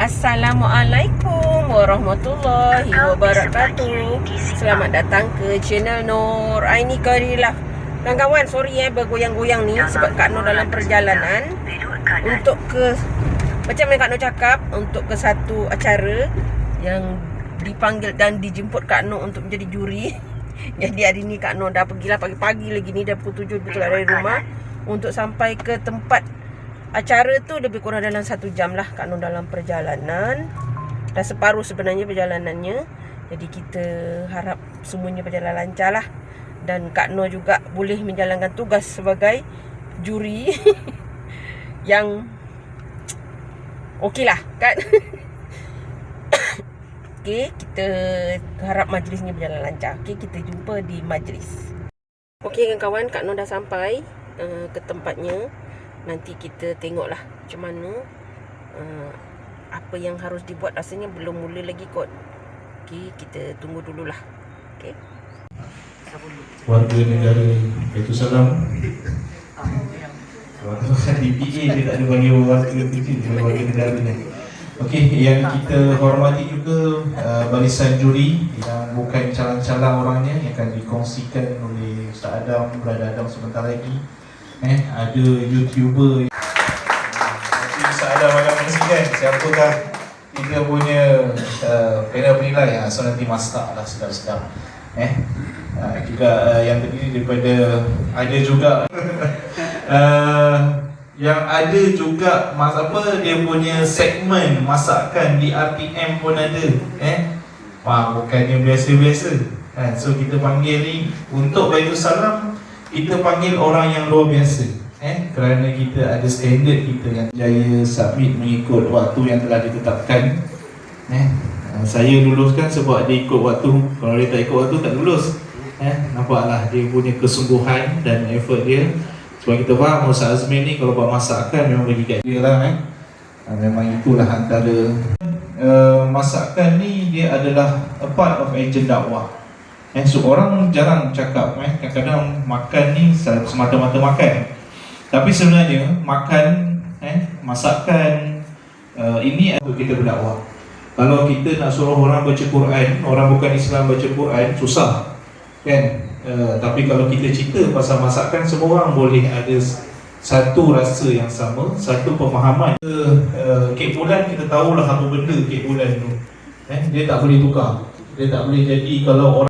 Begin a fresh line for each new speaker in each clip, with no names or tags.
Assalamualaikum warahmatullahi wabarakatuh. Selamat datang ke channel Nur Aini Karilaf Kawan-kawan sorry eh bergoyang-goyang ni Sebab Kak Nur dalam perjalanan. Untuk ke Macam yang Kak Nur cakap Untuk ke satu acara Yang dipanggil dan dijemput Kak Nur Untuk menjadi juri. Jadi hari ni Kak Nur dah pergilah pagi-pagi lagi ni Dah pukul 7 betul dari rumah. Untuk sampai ke tempat acara tu lebih kurang dalam satu jam lah Kak Nur dalam perjalanan. Dah separuh sebenarnya perjalanannya. Jadi kita harap semuanya berjalan lancar lah. Dan Kak Nur juga boleh menjalankan tugas sebagai juri Yang Okey lah kan Okey kita harap majlisnya berjalan lancar. Okey kita jumpa di majlis. Okey kawan-kawan Kak Nur dah sampai uh, ke tempatnya nanti kita tengoklah macam mana uh, apa yang harus dibuat. Rasanya belum mula lagi kot. Okey kita tunggu dululah. Okey?
Warga negara itu salam Waktu DPA dia tak ada panggil warga kecil, dia warga negara ni. Okey, yang kita hormati juga uh, barisan juri yang bukan calang-calang orangnya yang akan dikongsikan oleh Ustaz Adam, Brother Adam sebentar lagi. Eh, ada YouTuber Nanti Ustaz Adam akan kongsikan siapakah kita punya uh, panel penilai. Ha, so nanti masak lah sedap-sedap. Eh, uh, juga uh, yang terdiri daripada ada juga. Uh, yang ada juga mas apa dia punya segmen masakan di RTM pun ada. Eh wah bukannya biasa-biasa. Kan so kita panggil ni untuk Baitul Salam kita panggil orang yang luar biasa eh kerana kita ada standard kita yang jaya submit mengikut waktu yang telah ditetapkan eh saya luluskan sebab dia ikut waktu kalau dia tak ikut waktu tak lulus eh nampaklah dia punya kesungguhan dan effort dia sebab kita faham Ustaz Azmin ni kalau buat masakan memang bagi kat dia lah eh. Ha, memang itulah antara uh, masakan ni dia adalah a part of agent dakwah. Eh, so orang jarang cakap eh, kadang-kadang makan ni semata-mata makan. Tapi sebenarnya makan eh, masakan uh, ini untuk kita berdakwah. Kalau kita nak suruh orang baca Quran, orang bukan Islam baca Quran, susah. Kan? Uh, tapi kalau kita cerita pasal masakan semua orang boleh ada satu rasa yang sama, satu pemahaman. Uh, uh, kek bulan kita tahulah apa benda kek bulan tu. Eh, dia tak boleh tukar. Dia tak boleh jadi kalau orang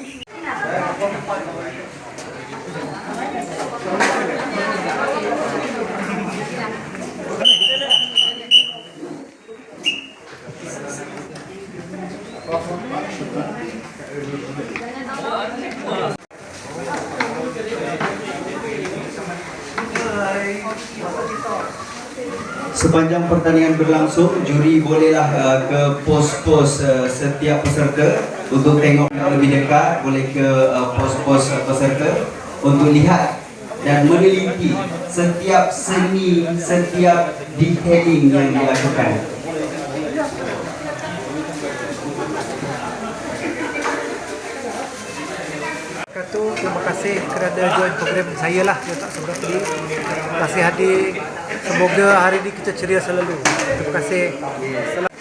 Sepanjang pertandingan berlangsung, juri bolehlah uh, ke pos-pos uh, setiap peserta untuk tengok lebih dekat, boleh ke uh, pos-pos uh, peserta untuk lihat dan meneliti setiap seni, setiap detailing yang dilakukan.
Katu, terima kasih kerana join program saya lah yang tak seberapa tadi. Terima kasih hadir. Semoga hari ini kita ceria selalu. Terima kasih. Salam.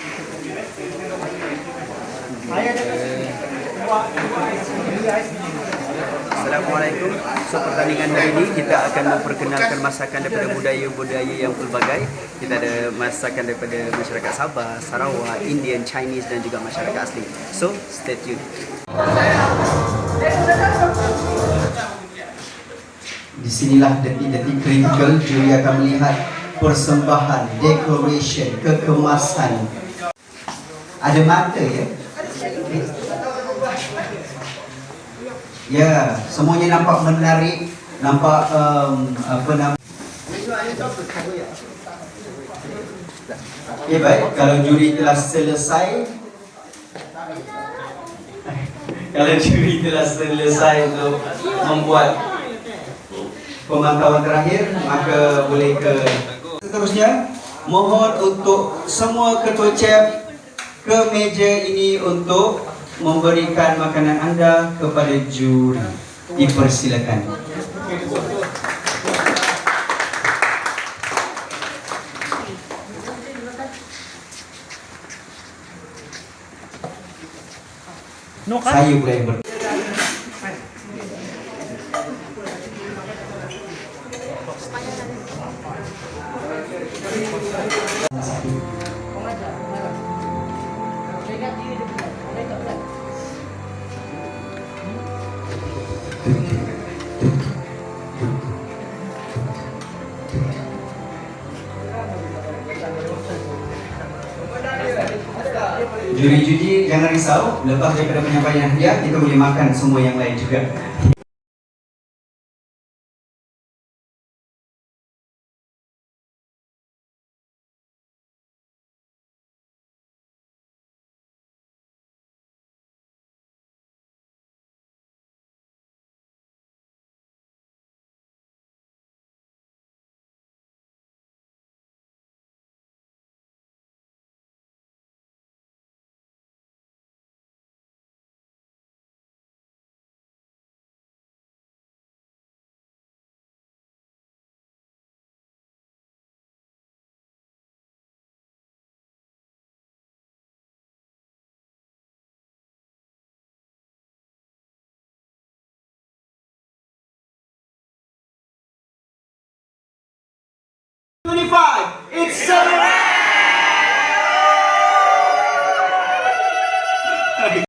Assalamualaikum. So pertandingan hari ini kita akan memperkenalkan masakan daripada budaya-budaya yang pelbagai. Kita ada masakan daripada masyarakat Sabah, Sarawak, Indian, Chinese dan juga masyarakat asli. So stay tune.
Sinilah detik-detik kritikal juri akan melihat persembahan, decoration, kekemasan. Ada mata ya. Ya, semuanya nampak menarik, nampak um, apa nama Okey baik, kalau juri telah selesai Kalau juri telah selesai untuk membuat pemantauan terakhir Maka boleh ke Seterusnya Mohon untuk semua ketua cep ke meja ini untuk memberikan makanan anda kepada juri. Dipersilakan. Saya pula yang ber Juri-juri jangan risau, lepas daripada penyampaian hadiah kita boleh makan semua yang lain juga. It's so